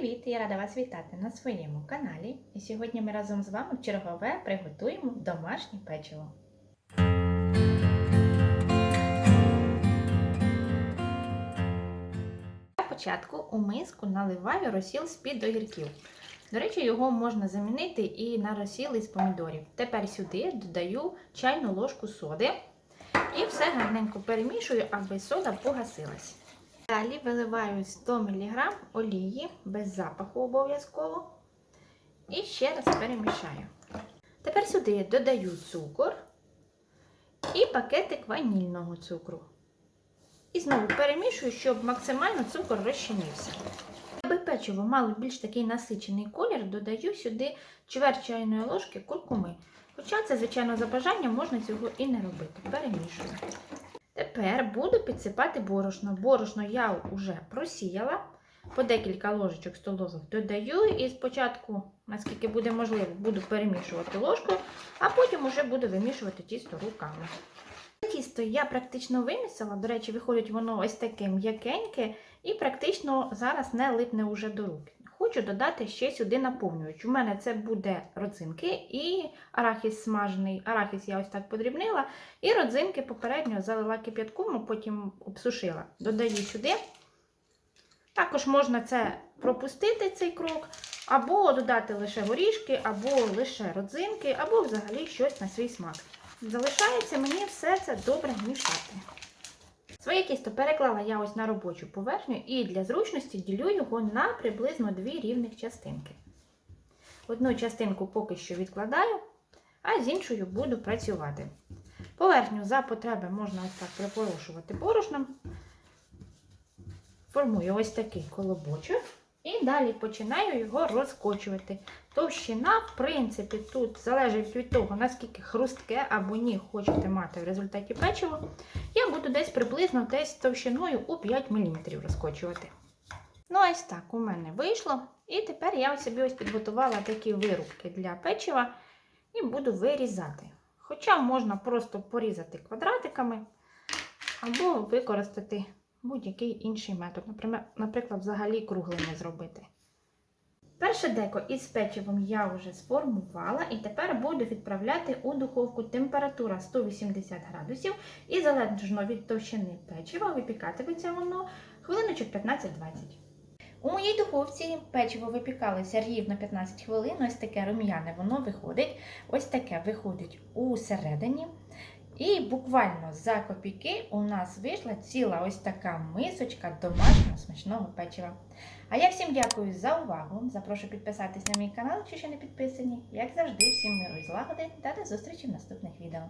Привіт! Я рада вас вітати на своєму каналі. І сьогодні ми разом з вами в чергове приготуємо домашнє печиво. Для початку у миску наливаю розсіл з-під огірків. До речі, його можна замінити і на розсіл із помідорів. Тепер сюди додаю чайну ложку соди і все гарненько перемішую, аби сода погасилась. Далі виливаю 100 мг олії без запаху обов'язково. І ще раз перемішаю. Тепер сюди додаю цукор і пакетик ванільного цукру. І знову перемішую, щоб максимально цукор розчинився. Аби печиво мало більш такий насичений колір, додаю сюди чверть чайної ложки куркуми. Хоча це, звичайно, за бажанням можна цього і не робити. Перемішую. Тепер буду підсипати борошно. Борошно я вже просіяла. По декілька ложечок столових додаю і спочатку, наскільки буде можливо, буду перемішувати ложкою, а потім вже буду вимішувати тісто руками. Тісто я практично вимісила, до речі, виходить воно ось таке м'якеньке і практично зараз не липне уже до рук. Хочу додати ще сюди наповнювач. У мене це буде родзинки і арахіс смажений. Арахіс я ось так подрібнила. І родзинки попередньо залила кип'ятком, а потім обсушила. Додаю сюди. Також можна це пропустити, цей крок, або додати лише горішки, або лише родзинки, або взагалі щось на свій смак. Залишається мені все це добре мішати. Своє тісто переклала я ось на робочу поверхню і для зручності ділю його на приблизно дві рівних частинки. Одну частинку поки що відкладаю, а з іншою буду працювати. Поверхню за потреби можна ось так припорошувати борошном. Формую ось такий колобочок. І далі починаю його розкочувати. Товщина, в принципі, тут залежить від того, наскільки хрустке або ні хочете мати в результаті печиво. Я буду десь приблизно десь товщиною у 5 мм розкочувати. Ну, ось так у мене вийшло. І тепер я собі ось підготувала такі вирубки для печива і буду вирізати. Хоча можна просто порізати квадратиками або використати будь-який інший метод, наприклад, взагалі круглими зробити. Перше деко із печивом я вже сформувала і тепер буду відправляти у духовку температура 180 градусів і залежно від товщини печива випікатиметься воно хвилиночок 15-20. У моїй духовці печиво випікалося рівно 15 хвилин, ось таке рум'яне воно виходить. Ось таке виходить усередині. І буквально за копійки у нас вийшла ціла ось така мисочка домашнього смачного печива. А я всім дякую за увагу. Запрошую підписатись на мій канал, якщо ще не підписані. Як завжди, всім миру і злагоди та до зустрічі в наступних відео.